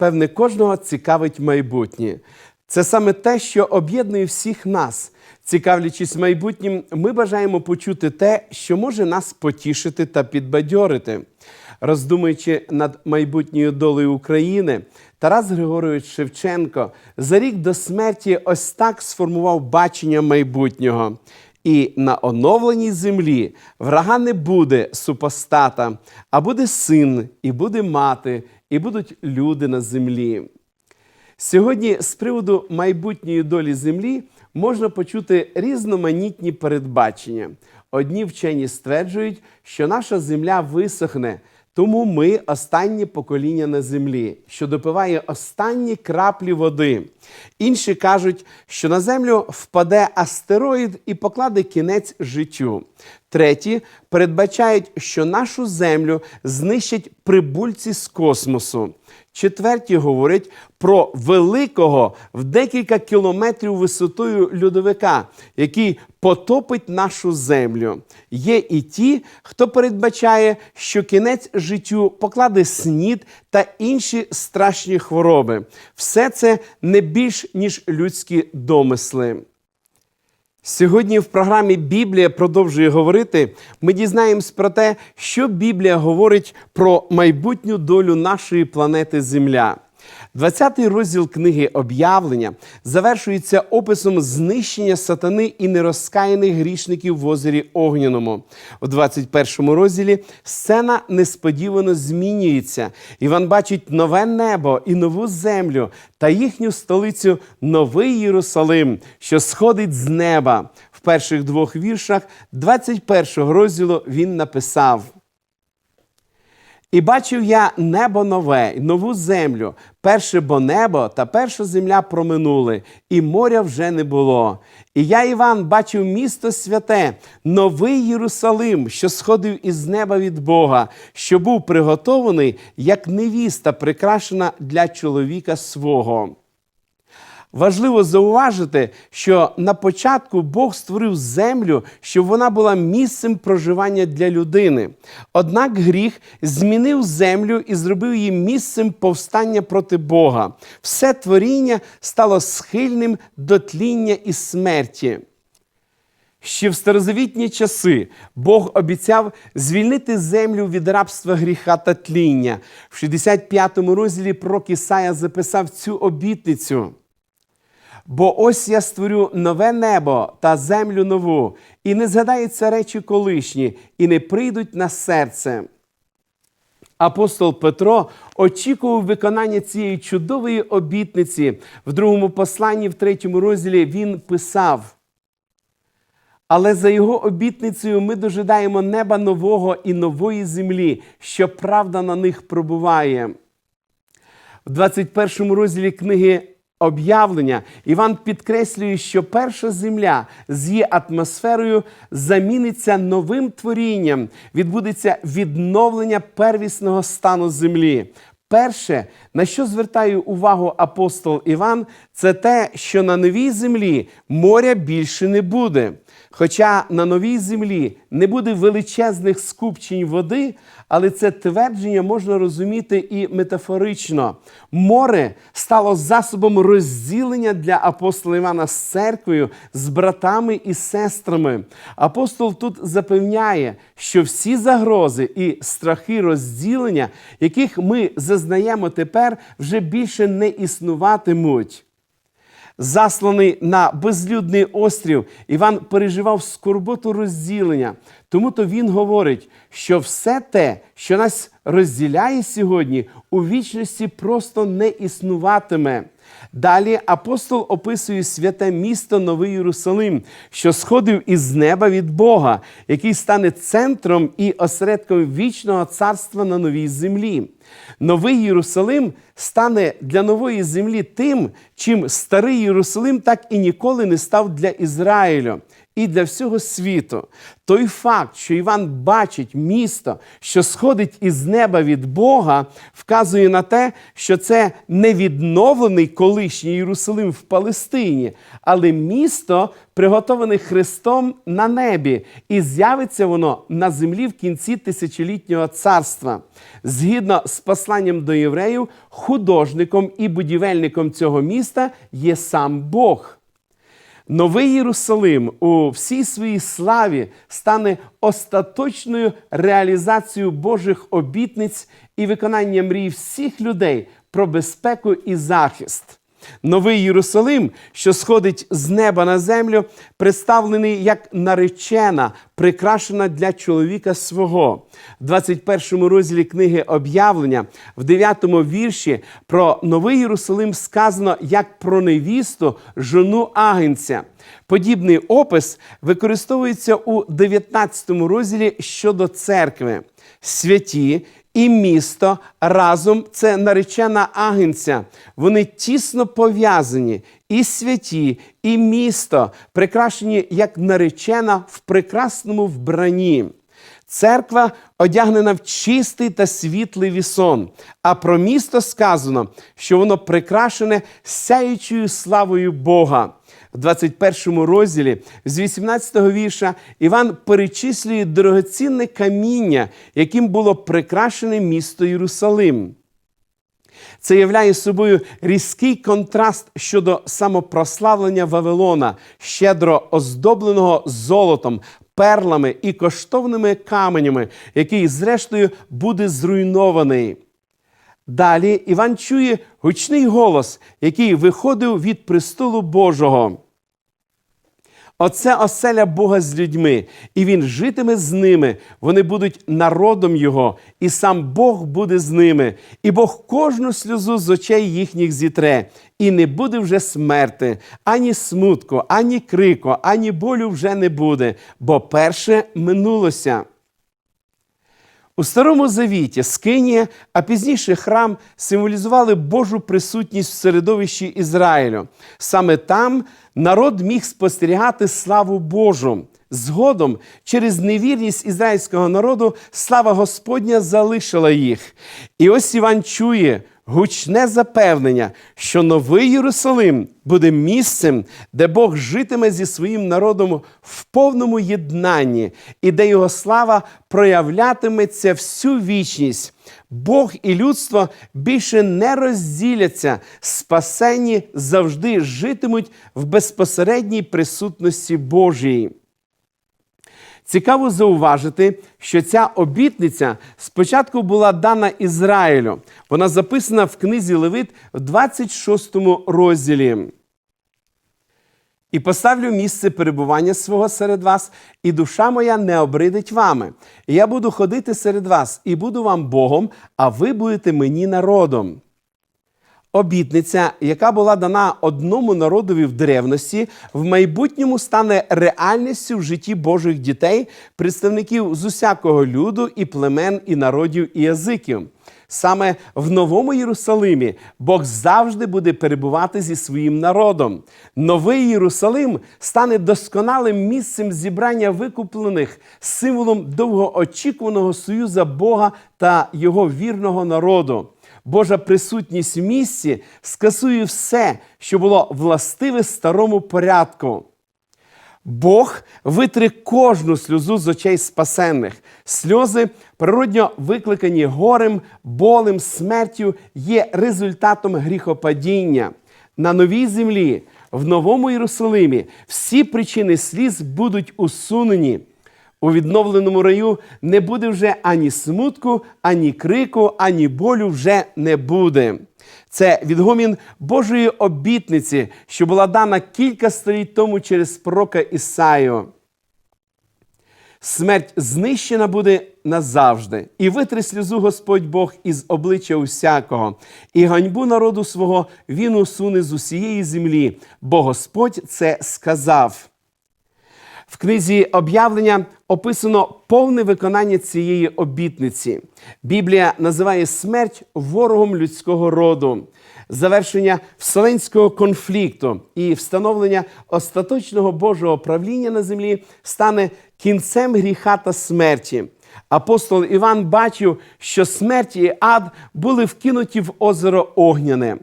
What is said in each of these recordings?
Напевне, кожного цікавить майбутнє. Це саме те, що об'єднує всіх нас. Цікавлячись майбутнім, ми бажаємо почути те, що може нас потішити та підбадьорити. Роздумуючи над майбутньою долею України, Тарас Григорович Шевченко за рік до смерті ось так сформував бачення майбутнього. І на оновленій землі врага не буде супостата, а буде син, і буде мати, і будуть люди на землі. Сьогодні з приводу майбутньої долі землі можна почути різноманітні передбачення. Одні вчені стверджують, що наша земля висохне, тому ми останнє покоління на землі, що допиває останні краплі води. Інші кажуть, що на землю впаде астероїд і покладе кінець життю. Треті передбачають, що нашу землю знищать прибульці з космосу. Четверті говорять про великого в декілька кілометрів висотою льодовика, який потопить нашу землю. Є і ті, хто передбачає, що кінець життю покладе снід та інші страшні хвороби. Все це не більш ніж людські домисли. Сьогодні в програмі Біблія продовжує говорити. Ми дізнаємось про те, що Біблія говорить про майбутню долю нашої планети Земля. 20-й розділ книги об'явлення завершується описом знищення сатани і нерозкаяних грішників в озері Огняному. У 21-му розділі сцена несподівано змінюється. Іван бачить нове небо і нову землю та їхню столицю Новий Єрусалим, що сходить з неба. В перших двох віршах 21-го розділу він написав. І бачив я небо нове, нову землю. Перше бо небо та перша земля проминули, і моря вже не було. І я, Іван, бачив місто святе, новий Єрусалим, що сходив із неба від Бога, що був приготований, як невіста, прикрашена для чоловіка свого. Важливо зауважити, що на початку Бог створив землю, щоб вона була місцем проживання для людини. Однак гріх змінив землю і зробив її місцем повстання проти Бога. Все творіння стало схильним до тління і смерті. Ще в старозавітні часи Бог обіцяв звільнити землю від рабства гріха та тління. В 65-му розділі пророк Ісая записав цю обітницю. Бо ось я створю нове небо та землю нову, і не згадаються речі колишні, і не прийдуть на серце. Апостол Петро очікував виконання цієї чудової обітниці. В другому посланні, в третьому розділі, він писав. Але за його обітницею ми дожидаємо неба нового і нової землі, що правда на них пробуває. В 21 розділі книги об'явлення Іван підкреслює, що перша земля з її атмосферою заміниться новим творінням, відбудеться відновлення первісного стану землі. Перше, на що звертає увагу апостол Іван, це те, що на новій землі моря більше не буде. Хоча на новій землі не буде величезних скупчень води, але це твердження можна розуміти і метафорично. Море стало засобом розділення для апостола Івана з церквою, з братами і сестрами. Апостол тут запевняє, що всі загрози і страхи розділення, яких ми зазнаємо тепер, вже більше не існуватимуть. Засланий на безлюдний острів, Іван переживав скорботу розділення. Тому то він говорить, що все те, що нас розділяє сьогодні, у вічності просто не існуватиме. Далі апостол описує святе місто Новий Єрусалим, що сходив із неба від Бога, який стане центром і осередком вічного царства на новій землі. Новий Єрусалим стане для нової землі тим, чим старий Єрусалим так і ніколи не став для Ізраїлю. І для всього світу. Той факт, що Іван бачить місто, що сходить із неба від Бога, вказує на те, що це не відновлений колишній Єрусалим в Палестині, але місто, приготоване Христом на небі, і з'явиться воно на землі в кінці тисячолітнього царства. Згідно з посланням до євреїв, художником і будівельником цього міста є сам Бог. Новий Єрусалим у всій своїй славі стане остаточною реалізацією Божих обітниць і виконання мрій всіх людей про безпеку і захист. Новий Єрусалим, що сходить з неба на землю, представлений як наречена, прикрашена для чоловіка свого. В 21 розділі книги об'явлення, в 9 вірші про Новий Єрусалим сказано як про невісту, жону агенця. Подібний опис використовується у 19 розділі щодо церкви. Святі і місто разом це наречена агенця. Вони тісно пов'язані. І святі, і місто прикрашені як наречена в прекрасному вбранні. Церква одягнена в чистий та світлий вісон. А про місто сказано, що воно прикрашене сяючою славою Бога. В 21 розділі з 18 вірша Іван перечислює дорогоцінне каміння, яким було прикрашене місто Єрусалим. Це являє собою різкий контраст щодо самопрославлення Вавилона, щедро оздобленого золотом, перлами і коштовними каменями, який, зрештою, буде зруйнований. Далі Іван чує гучний голос, який виходив від престолу Божого. Оце оселя Бога з людьми, і Він житиме з ними. Вони будуть народом Його, і сам Бог буде з ними, і Бог кожну сльозу з очей їхніх зітре, і не буде вже смерти, ані смутку, ані крику, ані болю вже не буде, бо перше минулося. У Старому Завіті Скинія, а пізніше храм символізували Божу присутність в середовищі Ізраїлю. Саме там народ міг спостерігати славу Божу. Згодом, через невірність ізраїльського народу, слава Господня залишила їх. І ось Іван чує гучне запевнення, що новий Єрусалим буде місцем, де Бог житиме зі своїм народом в повному єднанні, і де його слава проявлятиметься всю вічність. Бог і людство більше не розділяться, спасені завжди житимуть в безпосередній присутності Божій. Цікаво зауважити, що ця обітниця спочатку була дана Ізраїлю. Вона записана в книзі Левит в 26 розділі. І поставлю місце перебування свого серед вас, і душа моя не обридить вами. І я буду ходити серед вас, і буду вам Богом, а ви будете мені народом. Обітниця, яка була дана одному народові в древності, в майбутньому стане реальністю в житті Божих дітей, представників з усякого люду і племен, і народів, і язиків. Саме в Новому Єрусалимі Бог завжди буде перебувати зі своїм народом. Новий Єрусалим стане досконалим місцем зібрання викуплених, символом довгоочікуваного союза Бога та його вірного народу. Божа присутність в місці скасує все, що було властиве старому порядку. Бог витре кожну сльозу з очей спасенних. Сльози, природньо викликані горем, болем, смертю, є результатом гріхопадіння. На новій землі, в новому Єрусалимі, всі причини сліз будуть усунені. У відновленому раю не буде вже ані смутку, ані крику, ані болю вже не буде. Це відгомін Божої обітниці, що була дана кілька століть тому через пророка Ісаю. Смерть знищена буде назавжди, і витри сльозу Господь Бог із обличчя усякого, і ганьбу народу свого він усуне з усієї землі, бо Господь це сказав. В книзі об'явлення описано повне виконання цієї обітниці. Біблія називає смерть ворогом людського роду, завершення вселенського конфлікту і встановлення остаточного Божого правління на землі стане кінцем гріха та смерті. Апостол Іван бачив, що смерть і ад були вкинуті в озеро Огняне.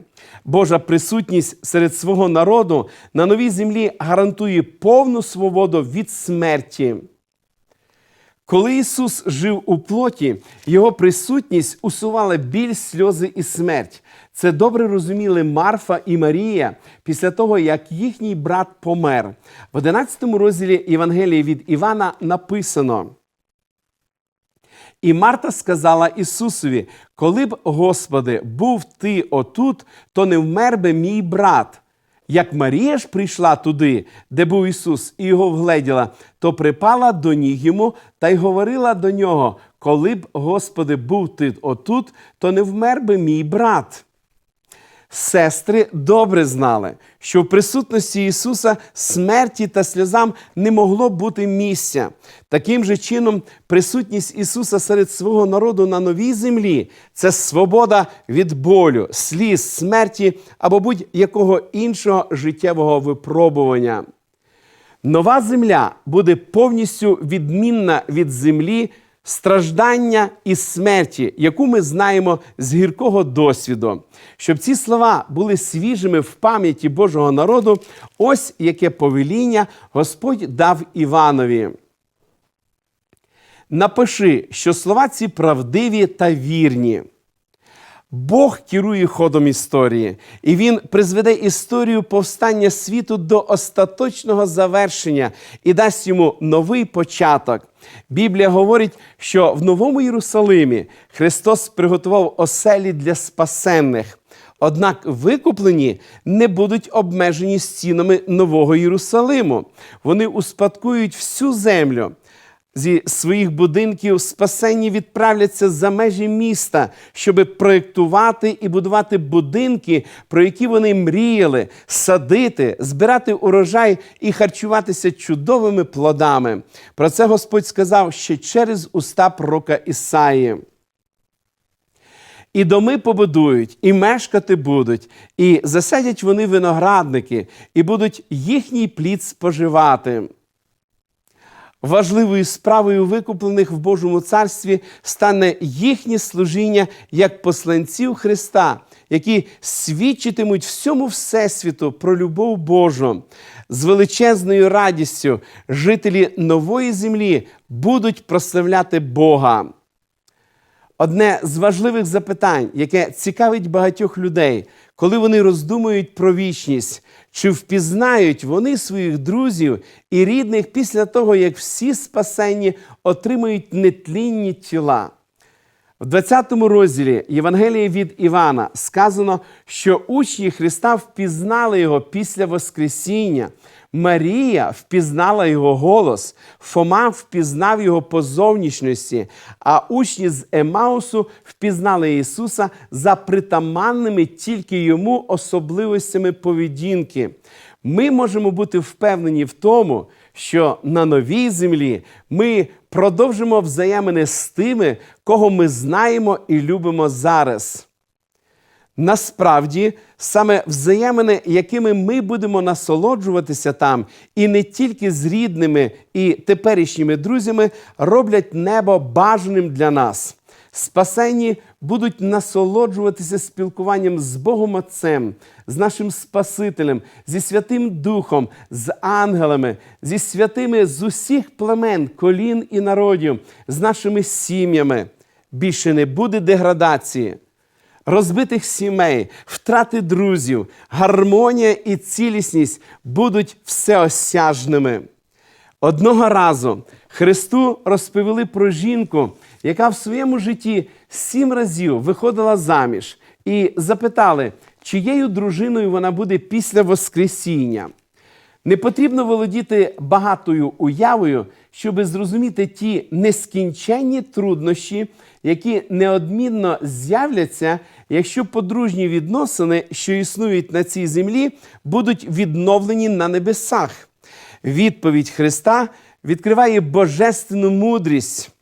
Божа присутність серед свого народу на новій землі гарантує повну свободу від смерті. Коли Ісус жив у плоті, Його присутність усувала біль, сльози і смерть. Це добре розуміли Марфа і Марія після того, як їхній брат помер. В 11 розділі Євангелії від Івана написано. І Марта сказала Ісусові: Коли б, Господи, був ти отут, то не вмер би мій брат. Як Марія ж прийшла туди, де був Ісус, і його вгледіла, то припала до ніг йому та й говорила до нього: Коли б, Господи, був ти отут, то не вмер би мій брат. Сестри добре знали, що в присутності Ісуса смерті та сльозам не могло бути місця. Таким же чином, присутність Ісуса серед свого народу на новій землі це свобода від болю, сліз, смерті або будь-якого іншого життєвого випробування. Нова земля буде повністю відмінна від землі страждання і смерті, яку ми знаємо з гіркого досвіду. Щоб ці слова були свіжими в пам'яті Божого народу, ось яке повеління Господь дав Іванові. Напиши, що слова ці правдиві та вірні. Бог керує ходом історії, і він призведе історію повстання світу до остаточного завершення і дасть йому новий початок. Біблія говорить, що в Новому Єрусалимі Христос приготував оселі для спасенних. Однак викуплені не будуть обмежені стінами Нового Єрусалиму. Вони успадкують всю землю зі своїх будинків спасенні відправляться за межі міста, щоб проєктувати і будувати будинки, про які вони мріяли, садити, збирати урожай і харчуватися чудовими плодами. Про це Господь сказав ще через уста пророка Ісаї. І доми побудують, і мешкати будуть, і засадять вони виноградники, і будуть їхній плід споживати. Важливою справою викуплених в Божому царстві стане їхнє служіння як посланців Христа, які свідчитимуть всьому Всесвіту про любов Божу. З величезною радістю жителі нової землі будуть прославляти Бога. Одне з важливих запитань, яке цікавить багатьох людей, коли вони роздумують про вічність, чи впізнають вони своїх друзів і рідних після того, як всі спасенні отримують нетлінні тіла. В 20 розділі Євангелії від Івана сказано, що учні Христа впізнали його після Воскресіння. Марія впізнала його голос, Фома впізнав його по зовнішності, а учні з Емаусу впізнали Ісуса за притаманними тільки йому особливостями поведінки. Ми можемо бути впевнені в тому, що на новій землі ми продовжимо взаємини з тими, кого ми знаємо і любимо зараз. Насправді, саме взаємини, якими ми будемо насолоджуватися там, і не тільки з рідними і теперішніми друзями, роблять небо бажаним для нас. Спасені будуть насолоджуватися спілкуванням з Богом Отцем, з нашим Спасителем, зі Святим Духом, з ангелами, зі святими з усіх племен, колін і народів, з нашими сім'ями. Більше не буде деградації розбитих сімей, втрати друзів, гармонія і цілісність будуть всеосяжними. Одного разу Христу розповіли про жінку, яка в своєму житті сім разів виходила заміж, і запитали, чиєю дружиною вона буде після Воскресіння. Не потрібно володіти багатою уявою, щоб зрозуміти ті нескінченні труднощі, які неодмінно з'являться, якщо подружні відносини, що існують на цій землі, будуть відновлені на небесах. відповідь Христа відкриває божественну мудрість.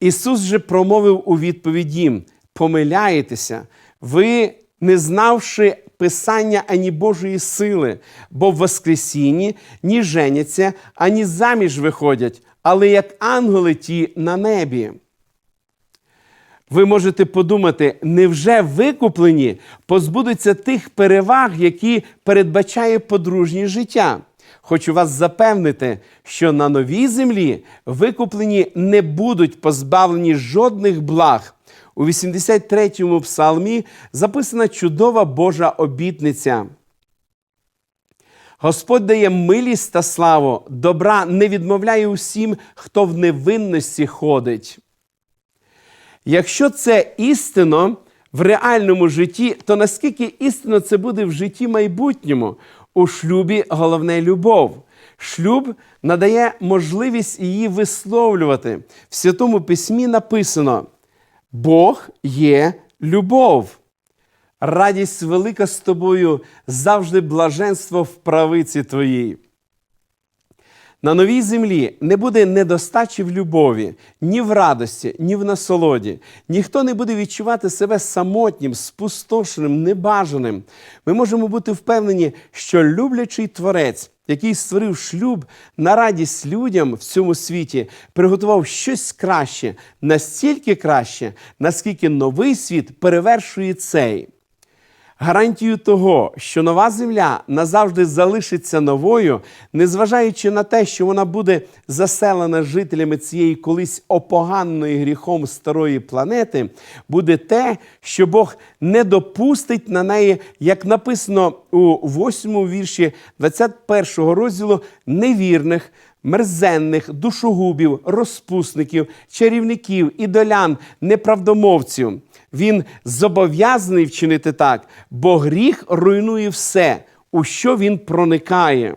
Ісус же промовив у відповідь їм: помиляєтеся, ви, не знавши Писання ані Божої сили, бо в Воскресінні ні женяться, ані заміж виходять, але як ангели ті на небі. Ви можете подумати, невже викуплені позбудуться тих переваг, які передбачає подружнє життя? Хочу вас запевнити, що на новій землі викуплені не будуть позбавлені жодних благ. У 83-му псалмі записана чудова Божа обітниця. Господь дає милість та славу, добра не відмовляє усім, хто в невинності ходить. Якщо це істинно в реальному житті, то наскільки істинно це буде в житті майбутньому? У шлюбі головне любов. Шлюб надає можливість її висловлювати. В Святому Письмі написано: Бог є любов. Радість велика з тобою, завжди блаженство в правиці твоїй. На новій землі не буде недостачі в любові, ні в радості, ні в насолоді. Ніхто не буде відчувати себе самотнім, спустошеним, небажаним. Ми можемо бути впевнені, що люблячий творець, який створив шлюб на радість людям в цьому світі, приготував щось краще, настільки краще, наскільки новий світ перевершує цей. Гарантію того, що нова земля назавжди залишиться новою, незважаючи на те, що вона буде заселена жителями цієї колись опоганної гріхом старої планети, буде те, що Бог не допустить на неї, як написано у 8 вірші 21 розділу невірних. Мерзенних, душогубів, розпусників, чарівників, ідолян, неправдомовців. Він зобов'язаний вчинити так, бо гріх руйнує все, у що він проникає.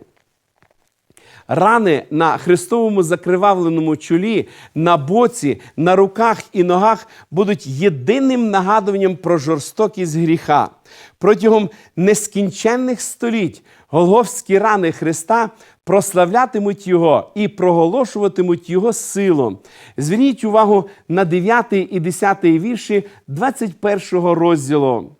Рани на Христовому закривавленому чолі, на боці, на руках і ногах будуть єдиним нагадуванням про жорстокість гріха. Протягом нескінченних століть голговські рани Христа прославлятимуть Його і проголошуватимуть Його силу. Зверніть увагу на 9 і 10 вірші 21 розділу.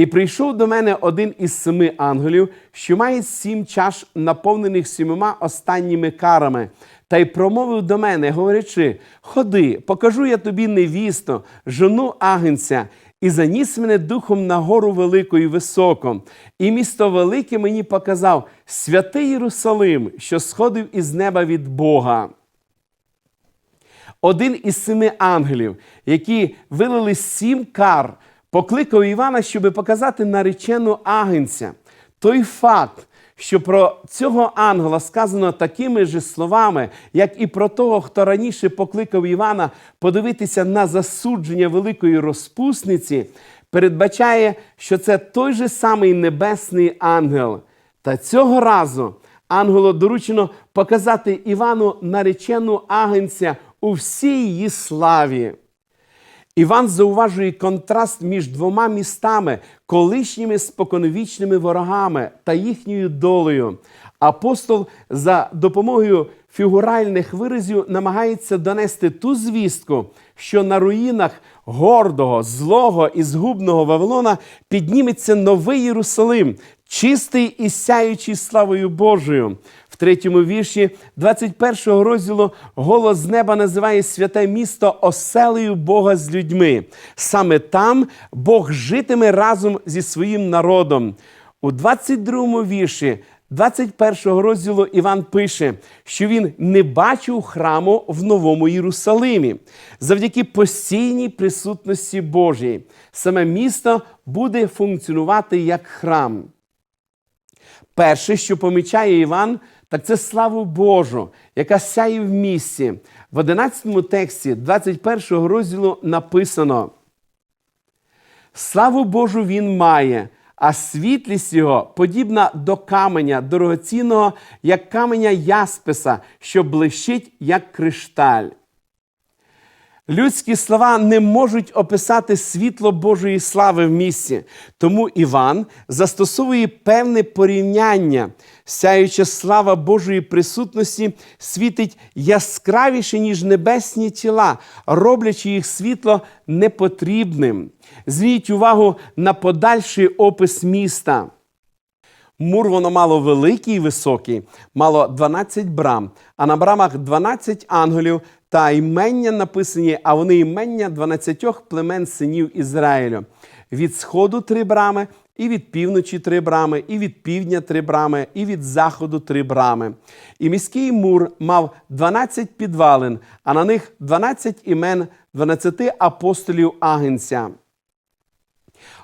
І прийшов до мене один із семи ангелів, що має сім чаш, наповнених сімома останніми карами, та й промовив до мене, говорячи: Ходи, покажу я тобі невісту, жону агенця, і заніс мене духом на гору велику і високо. І місто велике мені показав святий Єрусалим, що сходив із неба від Бога. Один із семи ангелів, які вилили сім кар, покликав Івана, щоб показати наречену агенця. Той факт, що про цього ангела сказано такими ж словами, як і про того, хто раніше покликав Івана подивитися на засудження великої розпусниці, передбачає, що це той же самий небесний ангел. Та цього разу ангелу доручено показати Івану наречену агенця у всій її славі. Іван зауважує контраст між двома містами, колишніми споконвічними ворогами та їхньою долею. Апостол за допомогою фігуральних виразів намагається донести ту звістку, що на руїнах гордого, злого і згубного Вавилона підніметься новий Єрусалим, чистий і сяючий славою Божою. Третьому вірші 21 розділу голос з неба називає святе місто оселею Бога з людьми. Саме там Бог житиме разом зі своїм народом. У 22 вірші 21 розділу Іван пише, що він не бачив храму в Новому Єрусалимі. Завдяки постійній присутності Божій. Саме місто буде функціонувати як храм. Перше, що помічає Іван, так це славу Божу, яка сяє в місці. В 11 тексті 21 розділу написано: Славу Божу він має, а світлість його подібна до каменя дорогоцінного, як каменя ясписа, що блищить, як кришталь. Людські слова не можуть описати світло Божої слави в місці. Тому Іван застосовує певне порівняння. Сяюча слава Божої присутності світить яскравіше, ніж небесні тіла, роблячи їх світло непотрібним. Зверніть увагу на подальший опис міста. Мур воно мало великий і високий, мало 12 брам, а на брамах 12 ангелів та імення написані, а вони імення 12 племен синів Ізраїлю. Від сходу три брами, і від півночі три брами, і від півдня три брами, і від заходу три брами. І міський мур мав 12 підвалин, а на них 12 імен 12 апостолів Агенця.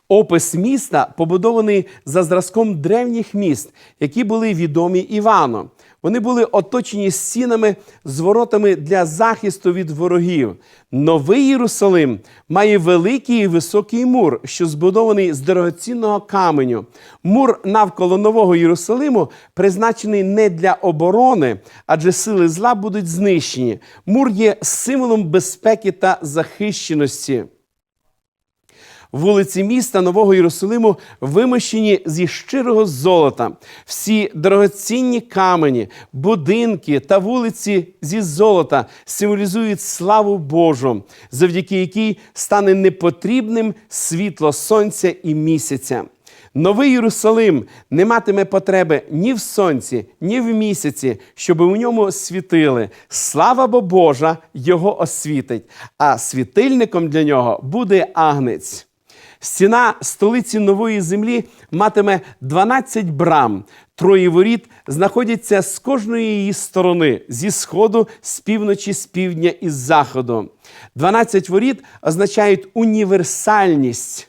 Опис міста побудований за зразком древніх міст, які були відомі Івану. Вони були оточені стінами з воротами для захисту від ворогів. Новий Єрусалим має великий і високий мур, що збудований з дорогоцінного каменю. Мур навколо Нового Єрусалиму призначений не для оборони, адже сили зла будуть знищені. Мур є символом безпеки та захищеності. Вулиці міста Нового Єрусалиму вимощені зі щирого золота. Всі дорогоцінні камені, будинки та вулиці зі золота символізують славу Божу, завдяки якій стане непотрібним світло сонця і місяця. Новий Єрусалим не матиме потреби ні в сонці, ні в місяці, щоб у ньому світили. Слава бо Божа його освітить, а світильником для нього буде агнець. Стіна столиці нової землі матиме 12 брам. Троє воріт знаходяться з кожної її сторони зі сходу, з півночі, з півдня і з заходу. 12 воріт означають універсальність.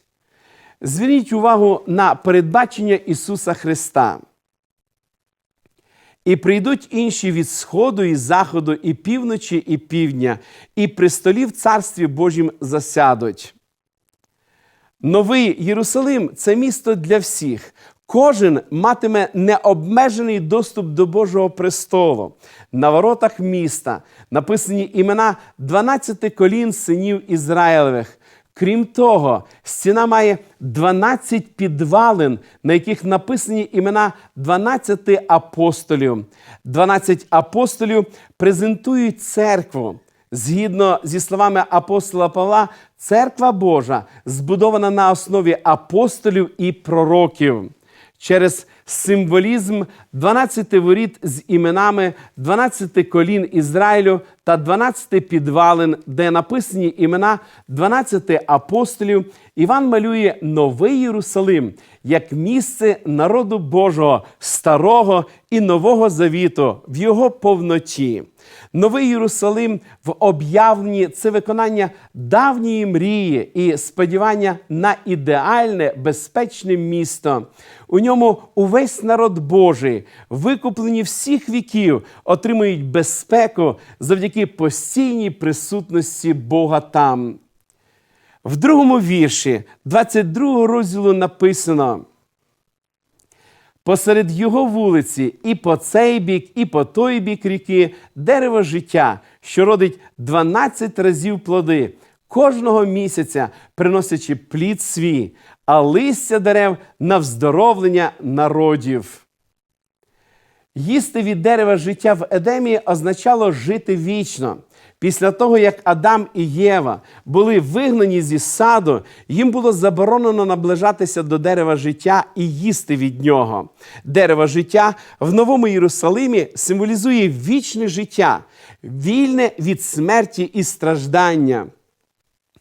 Зверніть увагу на передбачення Ісуса Христа. І прийдуть інші від сходу, і заходу, і півночі, і півдня, і при столі в Царстві Божім засядуть. Новий Єрусалим це місто для всіх. Кожен матиме необмежений доступ до Божого престолу. На воротах міста написані імена 12 колін синів Ізраїлевих. Крім того, стіна має 12 підвалин, на яких написані імена 12 апостолів. 12 апостолів презентують церкву. Згідно зі словами апостола Павла, церква Божа збудована на основі апостолів і пророків. Через символізм 12 воріт з іменами 12 колін Ізраїлю та 12 підвалин, де написані імена 12 апостолів, Іван малює новий Єрусалим як місце народу Божого, старого і нового завіту в його повноті. Новий Єрусалим в об'явленні це виконання давньої мрії і сподівання на ідеальне безпечне місто. У ньому увесь народ Божий, викуплені всіх віків, отримують безпеку завдяки постійній присутності Бога там. В другому вірші 22 розділу написано. Посеред його вулиці і по цей бік, і по той бік ріки дерево життя, що родить 12 разів плоди, кожного місяця приносячи плід свій, а листя дерев на вздоровлення народів. Їсти від дерева життя в Едемі означало жити вічно. Після того, як Адам і Єва були вигнані зі саду, їм було заборонено наближатися до дерева життя і їсти від нього. Дерево життя в Новому Єрусалимі символізує вічне життя, вільне від смерті і страждання.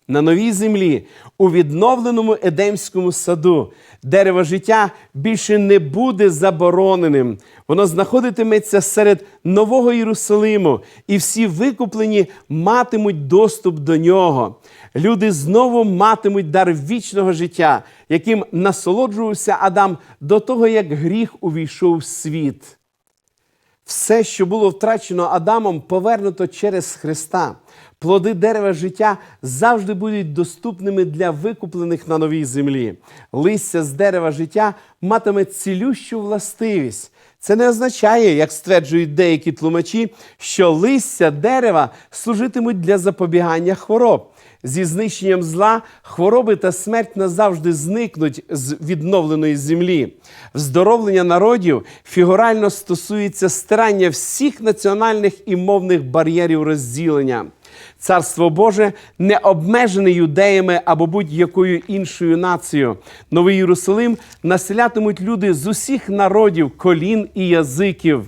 На новій землі, у відновленому Едемському саду, дерево життя більше не буде забороненим. Воно знаходитиметься серед Нового Єрусалиму, і всі викуплені матимуть доступ до нього. Люди знову матимуть дар вічного життя, яким насолоджувався Адам до того, як гріх увійшов в світ. Все, що було втрачено Адамом, повернуто через Христа. Плоди дерева життя завжди будуть доступними для викуплених на новій землі. Листя з дерева життя матиме цілющу властивість. Це не означає, як стверджують деякі тлумачі, що листя дерева служитимуть для запобігання хвороб. Зі знищенням зла хвороби та смерть назавжди зникнуть з відновленої землі. Вздоровлення народів фігурально стосується стирання всіх національних і мовних бар'єрів розділення. Царство Боже не обмежене юдеями або будь-якою іншою нацією. Новий Єрусалим населятимуть люди з усіх народів, колін і язиків.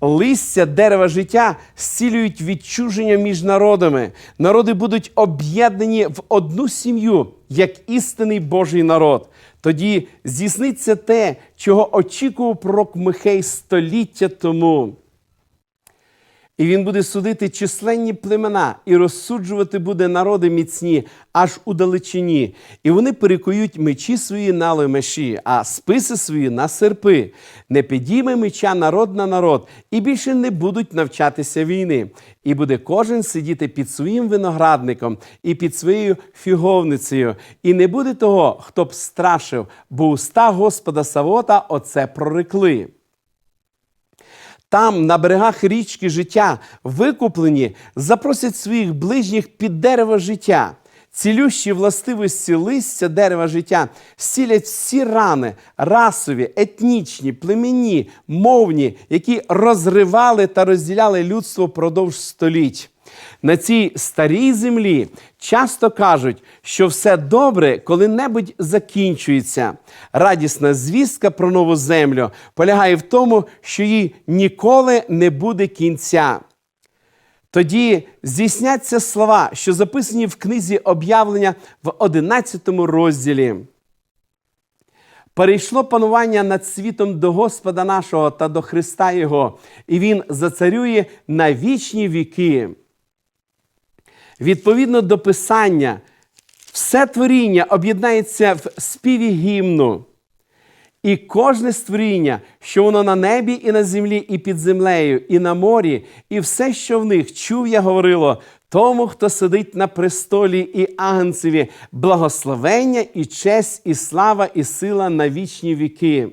Листя дерева життя зцілюють відчуження між народами. Народи будуть об'єднані в одну сім'ю, як істинний Божий народ. Тоді здійсниться те, чого очікував пророк Михей століття тому. І він буде судити численні племена і розсуджувати буде народи міцні аж у далечині. І вони перекують мечі свої на лемеші, а списи свої на серпи. Не підійме меча народ на народ, і більше не будуть навчатися війни. І буде кожен сидіти під своїм виноградником і під своєю фіговницею. І не буде того, хто б страшив, бо уста Господа Савота оце прорекли. Там, на берегах річки життя, викуплені, запросять своїх ближніх під дерево життя. Цілющі властивості листя дерева життя зцілять всі рани, расові, етнічні, племінні, мовні, які розривали та розділяли людство продовж століть. На цій старій землі часто кажуть, що все добре коли-небудь закінчується. Радісна звістка про нову землю полягає в тому, що їй ніколи не буде кінця. Тоді здійсняться слова, що записані в книзі об'явлення в 11 розділі. Перейшло панування над світом до Господа нашого та до Христа Його, і Він зацарює на вічні віки. Відповідно до Писання, все творіння об'єднається в співі гімну. І кожне створіння, що воно на небі, і на землі, і під землею, і на морі, і все, що в них чув, я говорило, тому, хто сидить на престолі і агнцеві, благословення і честь, і слава, і сила на вічні віки.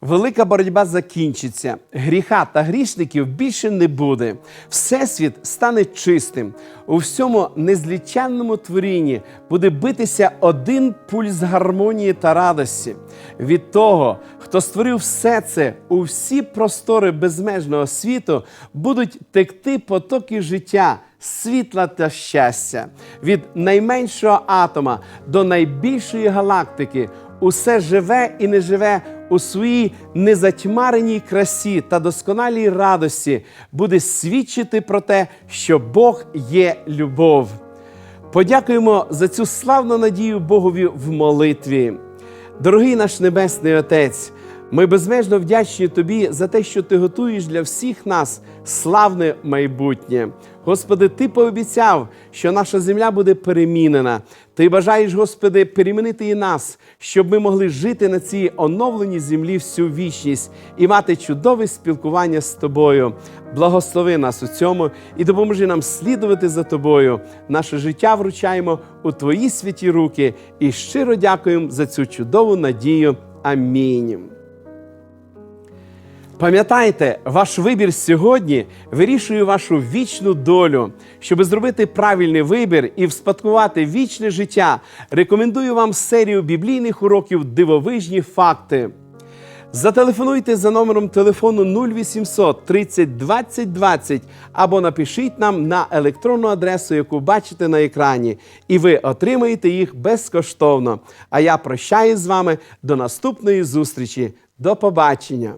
Велика боротьба закінчиться, гріха та грішників більше не буде. Всесвіт стане чистим. У всьому незліченному творінні буде битися один пульс гармонії та радості. Від того, хто створив все це у всі простори безмежного світу, будуть текти потоки життя. Світла та щастя від найменшого атома до найбільшої галактики усе живе і не живе у своїй незатьмареній красі та досконалій радості буде свідчити про те, що Бог є любов. Подякуємо за цю славну надію Богові в молитві. Дорогий наш Небесний Отець, ми безмежно вдячні Тобі за те, що Ти готуєш для всіх нас славне майбутнє. Господи, Ти пообіцяв, що наша земля буде перемінена. Ти бажаєш, Господи, перемінити і нас, щоб ми могли жити на цій оновленій землі всю вічність і мати чудове спілкування з тобою. Благослови нас у цьому і допоможи нам слідувати за тобою. Наше життя вручаємо у Твої святі руки і щиро дякуємо за цю чудову надію. Амінь. Пам'ятайте, ваш вибір сьогодні вирішує вашу вічну долю. Щоб зробити правильний вибір і вспадкувати вічне життя, рекомендую вам серію біблійних уроків Дивовижні факти. Зателефонуйте за номером телефону 0800 30 20 20 або напишіть нам на електронну адресу, яку бачите на екрані, і ви отримаєте їх безкоштовно. А я прощаюсь з вами до наступної зустрічі. До побачення!